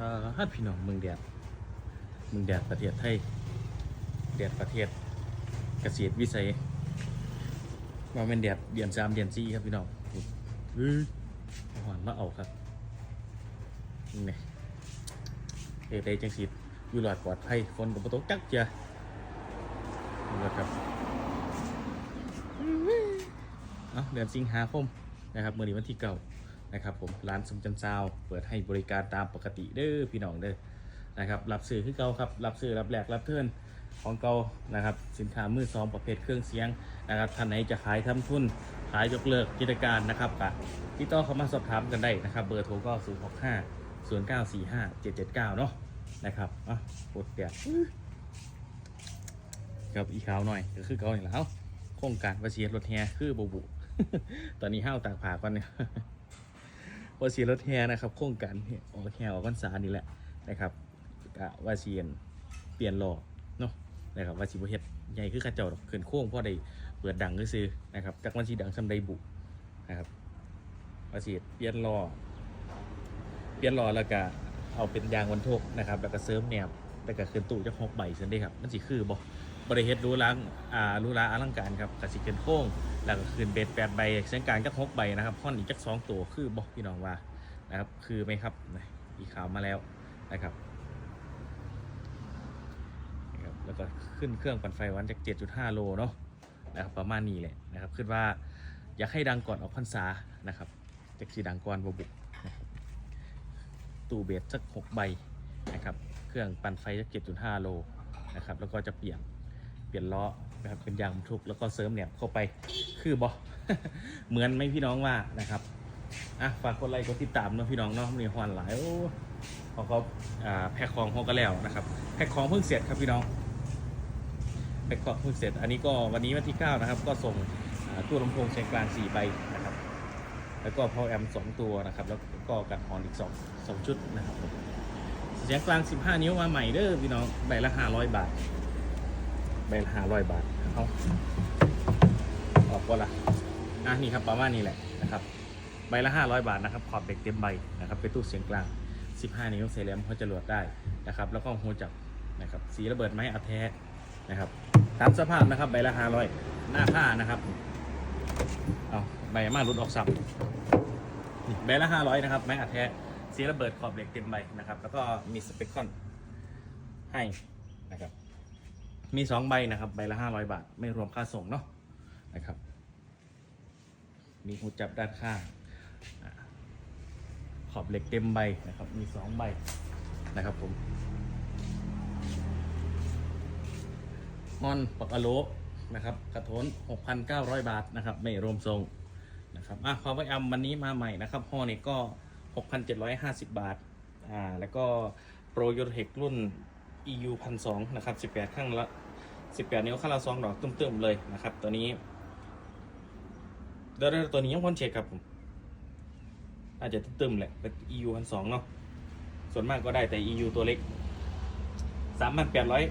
อ่าฮัดพี่น้องเมืองแดดเมืองแดดประเทศไทยแดดประเทศเกษตรวิสัยว่าเป็นแดดเดือนสามเดือนสี่ครับพี่น้องเฮ้ยหวานมาเอาครับนี่เอเตจังสีอยู่หลอดปลอดภัยฝนกับประตกจักเจ้านะครับเดือนสิงหาคมนะครับเมื่อวันที่เก่า นะครับผมร้านสมจันซาวเปิดให้บริการตามปกติเด้อพี่น้องเด้อนะครับรับซื้อคือเก่าครับรับซื้อรับแลกรับเทิร์นของเก่านะครับสินค้ามือสองประเภทเครื่องเสียงนะครับท่านไหนจะขายทำทุนขายยกเลิกกิจการนะครับกะที่ต้อเข้ามาสอบถามกันได้นะครับ เบอร์โทรก็ 0 6 5 0 9 4 5 7 7 9 เนาะนะครับอะกดแดดกับอีขาวหน่อยก็คือเก่าอย่างแล้วโครงการวาเชียรถแฮคือบุบุ ตอนนี้ห้าวตากผาก่อนเนี่ย ว่าสีรถแฮนะครับโครงการออกแฮออกกันสานี่แหละนะครับกะว่าเสียนเปลี่ยนหล่อเนาะนะครับว่าสีบเฮ็ดใหญ่คือข้าเจ้าดอกเขินโค้งพ่อได้เปิดดังก็ซื้อนะครับจากวันสีดังซำไดบุนะครับว่าสีเปลี่ยนหล่อเปลี่ยนหล่อแล้วก็เอาเป็นยางวันทุกนะครับ แล้วก็เสริมแนบแล้วก็ขึ้นตู้จะหกใบเช่นได้ครับมันสิคือบ่บริเฮ็ดรู้ล้างอ่ารู้ล้าอลังการครับกสิขึ้นโค้งแล้วก็คืนเบสแปดใบเส้นกางจักหกใบนะครับค่อนอีกจักสองตัวคือบอกพี่น้องว่านะครับคือไหมครับอีขาวมาแล้วนะครับนะครับ แล้วก็ขึ้นเครื่องปั่นไฟวันจาก 7.5 โลเนาะนะครับประมาณนี้แหละนะครับคิดว่าอยากให้ดังก่อนออกพรรษานะครับจากสีดังก่อนบบุตู้เบสสัก6ใบนะครับ เครื่องปั่นไฟจาก7.5 โลนะครับแล้วก็จะเปลี่ยนเปลี่ยนล้อนะครับเป็นยางบรรทุกแล้วก็เสริมเนี่ยเข้าไปคือบอเหมือนไหมพี่น้องว่านะครับอะฝากกดไลค์กดติดตามเนาะพี่น้องเนาะมีฮอนหลายโอ้พอเขาแพ็คของเขาก็แล้วนะครับแพ็คของเพิ่งเสร็จครับพี่น้องแพ็คของเพิ่งเสร็จ อันนี้ก็วันนี้วันที่ 9 นะครับ ก็ส่งตู้ลำโพงเสียงกลาง4ใบนะครับ แล้วก็พอแอม2ตัวนะครับ แล้วก็กัดฮอนอีก2 2ชุดนะครับ เสียงกลาง 15 นิ้วมาใหม่เด้อพี่น้องใบละ500 บาทใบละห้าร้อยบาทเอาออกว่าละอะนี่ครับประมาณนี้แหละนะครับใบละห้าร้อยบาทนะครับขอบเด็กเต็มใบนะครับเป็นตู้เสียงกลาง 15 นิ้วเซเลมเขาจะโหลดได้นะครับ แล้วก็หูจับนะครับสีระเบิดไม้อัแท้นะครับตามสภาพนะครับใบละห้าร้อยหน้าผ้านะครับเอาใบมาลุดออกสับนี่ใบละห้าร้อยนะครับไม้อัแท้ เสียระเบิดขอบเหล็กเต็มใบนะครับ แล้วก็มีสเปคคอนให้นะครับ มีสองใบนะครับ ใบละห้าร้อยบาท ไม่รวมค่าส่งเนาะนะครับ มีหูจับด้านข้างขอบเหล็กเต็มใบนะครับ มีสองใบนะครับผมมอนปักอะโลนะครับ กระโถน 6,900 บาทนะครับ ไม่รวมทรงนะครับอะพาวเวอร์แอมวันนี้มาใหม่นะครับฮอนี่ก็ 6,750 บาท อ่า แล้วก็โปรโยเทครุ่น EU พันสองนะครับสิบแปดข้างละสิบแปดนิ้วข้างละสองดอกตึมๆเลยนะครับ ตัวนี้เดี๋ยวตัวนี้ยังพ้นเช็คครับผม อาจจะตึมๆแหละเป็น EU พันสองเนาะ ส่วนมากก็ได้แต่ EU ตัวเล็กสามพันแปดร้อย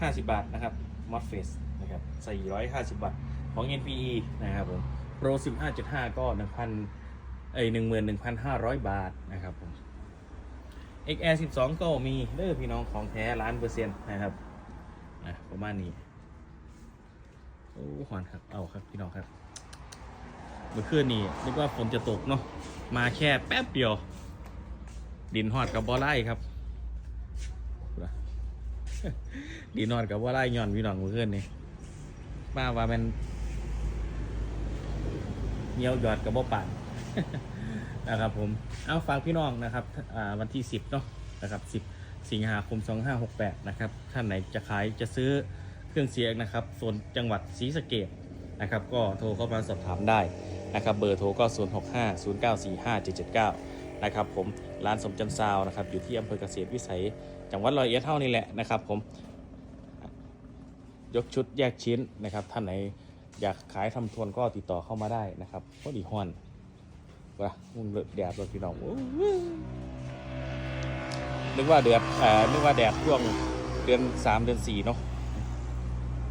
ห้าสิบบาทนะครับ m o d f a c e นะครับสี่ร้อยห้าสิบบาทของ NPE นะครับผม Pro สิบห้าจุดห้าก็หนึ่งพัน เอ้ยหนึ่งหมื่นหนึ่งพันห้าร้อยบาทนะครับผม XR 12 ก็มีเด้อพี่น้องของแท้ล้านเปอร์เซ็นต์นะครับอะประมาณนี้ โอ้หอนครับ เอาครับพี่น้องครับ เมื่อคืนนี้นึกว่าฝนจะตกเนาะ มาแค่แป๊บเดียว ดินหอดกับบอไล่ครับ ดินหอดกับบอไล่ย่อนพี่น้องเมื่อคืนนี้มาว่ามันเหนียวหยอดกับบอป่าน นะครับผมเอาฝากพี่น้องนะครับวันที่ 10เนาะนะครับ10 สิงหาคม 2568 นะครับ ท่านไหนจะขายจะซื้อเครื่องเสียงนะครับโซนจังหวัดศรีสะเกดนะครับ ก็โทรเข้ามาสอบถามได้นะครับ เบอร์โทรก็ 065 0945 779 นะครับผมร้านสมจันซาวนะครับ อยู่ที่อำเภอเกษตรวิสัย จังหวัดร้อยเอ็ดเท่านี่แหละนะครับผมยกชุดแยกชิ้นนะครับ ท่านไหนอยากขายทำทวนก็ติดต่อเข้ามาได้นะครับพอดีฮอน ว่ามึงเลิกแดดรถพี่น้องอนึกว่าเดือดเอ่อนึกว่าแดดช่วงเดือนสามเดือนสี่เนาะ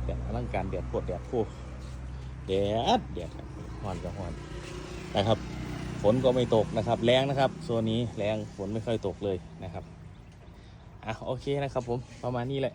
แดดอลังการแดดปวดแดดพูแดดแดดครับฮอนก็ฮอนนะครับ ฝนก็ไม่ตกนะครับแรงนะครับโซนนี้แรงฝนไม่ค่อยตกเลยนะครับอะโอเคนะครับผมประมาณนี้แหละ